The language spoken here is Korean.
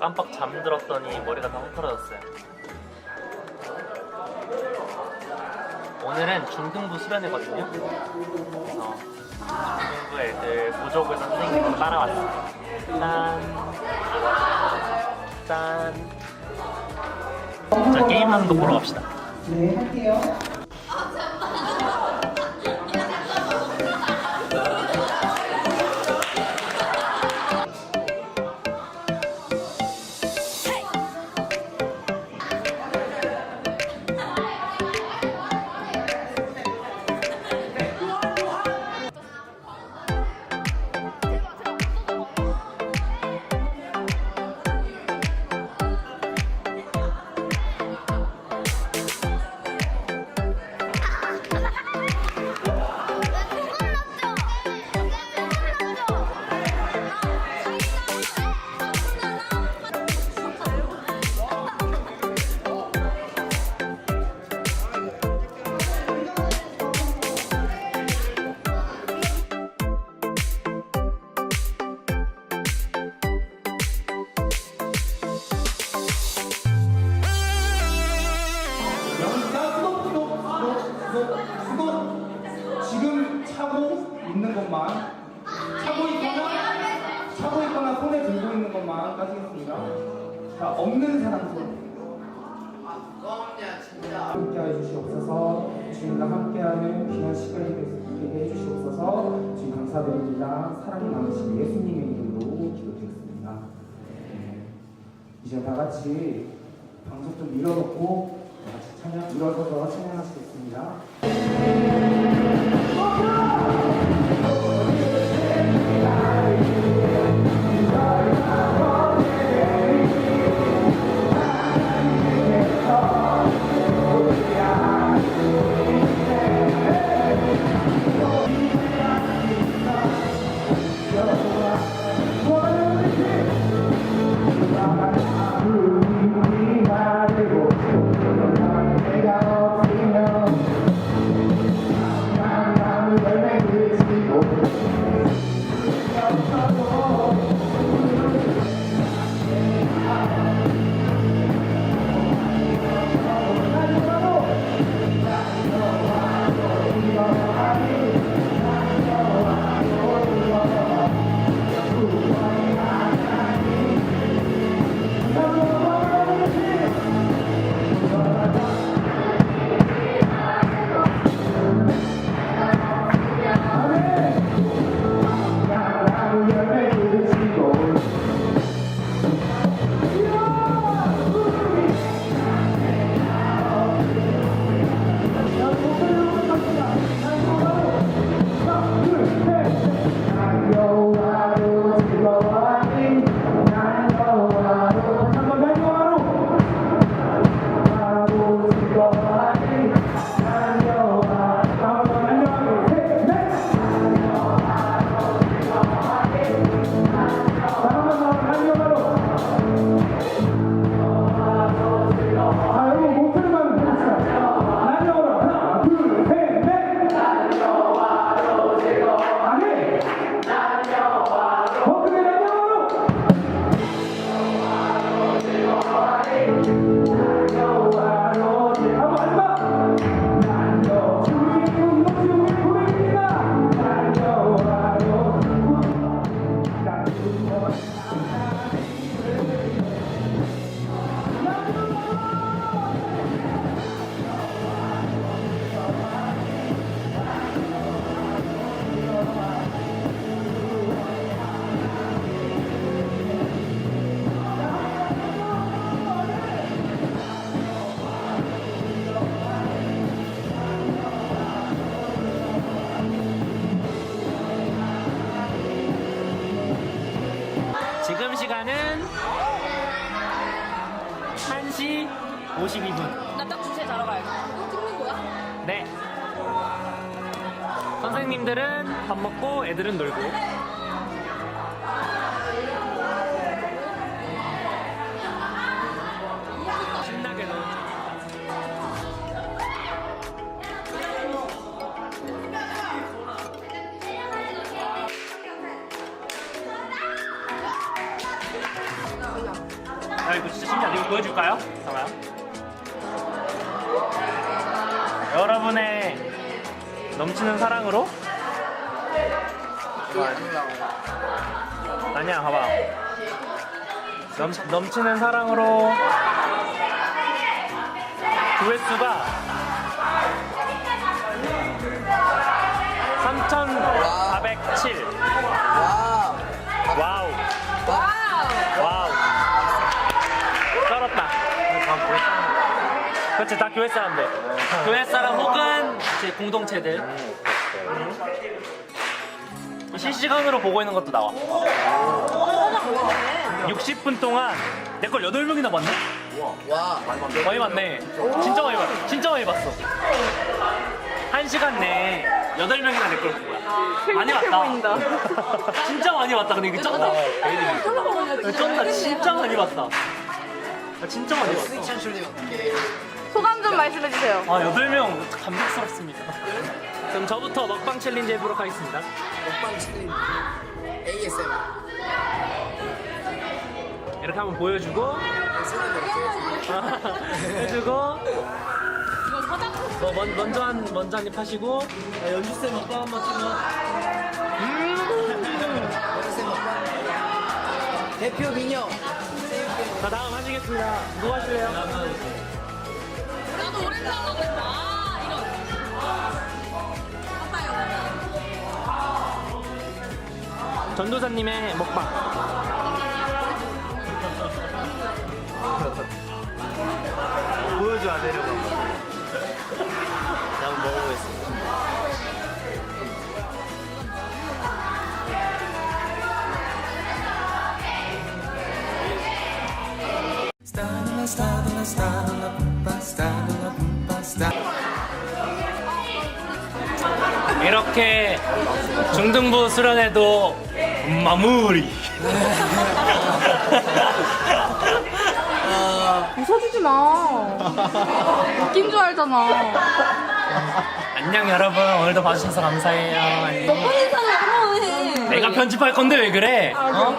깜빡 잠들었더니 머리가 다 헝클어졌어요. 오늘은 중등부 수련회거든요. 그래서 등부 애들 보조교 선생님으로 따라왔어요. 짠. 짠. 자, 게임하는 거 보러 갑시다. 네, 할게요. 자, 없는 사람 손. 함께 해주시옵소서, 주님과 함께하는 귀한 시간이 되게 해주시옵소서, 주님 감사드립니다. 사랑이 많으신 예수님의 이름으로 기도드렸습니다. 네. 이제 다 같이 방송 좀 밀어놓고 다 같이 찬양 일어서서 찬양하시겠습니다. 지금 시간은 1시 52분. 나 딱 주제 자러 가야지. 이거 찍는 거야? 네. 선생님들은 밥 먹고 애들은 놀고. 보여줄까요? 잠깐만. 여러분의 넘치는 사랑으로 아니야 봐봐 넘, 넘치는 사랑으로 조회수가 3,407 와. 와우 와우 그렇지 다 교회 사람들. 교회 사람 혹은 제 공동체들. 실시간으로 보고 있는 것도 나와. 60분 동안 내 걸 8명이나 봤네? 와. 많이 봤네. 진짜 많이 봤어 진짜 많이 봤어. 1시간 내에 8명이나 내 걸 본 거야. 많이 봤다. 진짜 많이 봤다 근데 이게 쩐다. 쩐다 진짜 많이 봤다. 아, 진짜 많이 봤어. 찬출님 어떻게? 소감 좀 말씀해 주세요. 아, 8명 감격스럽습니다. 그럼 저부터 먹방 챌린지 해보도록 하겠습니다. 먹방 챌린지. ASMR. 이렇게 한번 보여주고. 해주고, 뭐 먼, 먼저 한, 먼저 한 입 하시고, 자, 연주쌤 먹방 한번 찍어. 먹방. 대표 민영. 자, 다음 하시겠습니다. 누구 하실래요? 했다. 아, 이런. 전도사님의 먹방. 이렇게 중등부 수련회도 마무리. 웃어주지 마. 웃긴 줄 알잖아. 안녕 여러분 오늘도 봐주셔서 감사해요. 안녕. 혼자서 그만해. 내가 편집할 건데 왜 그래? 어?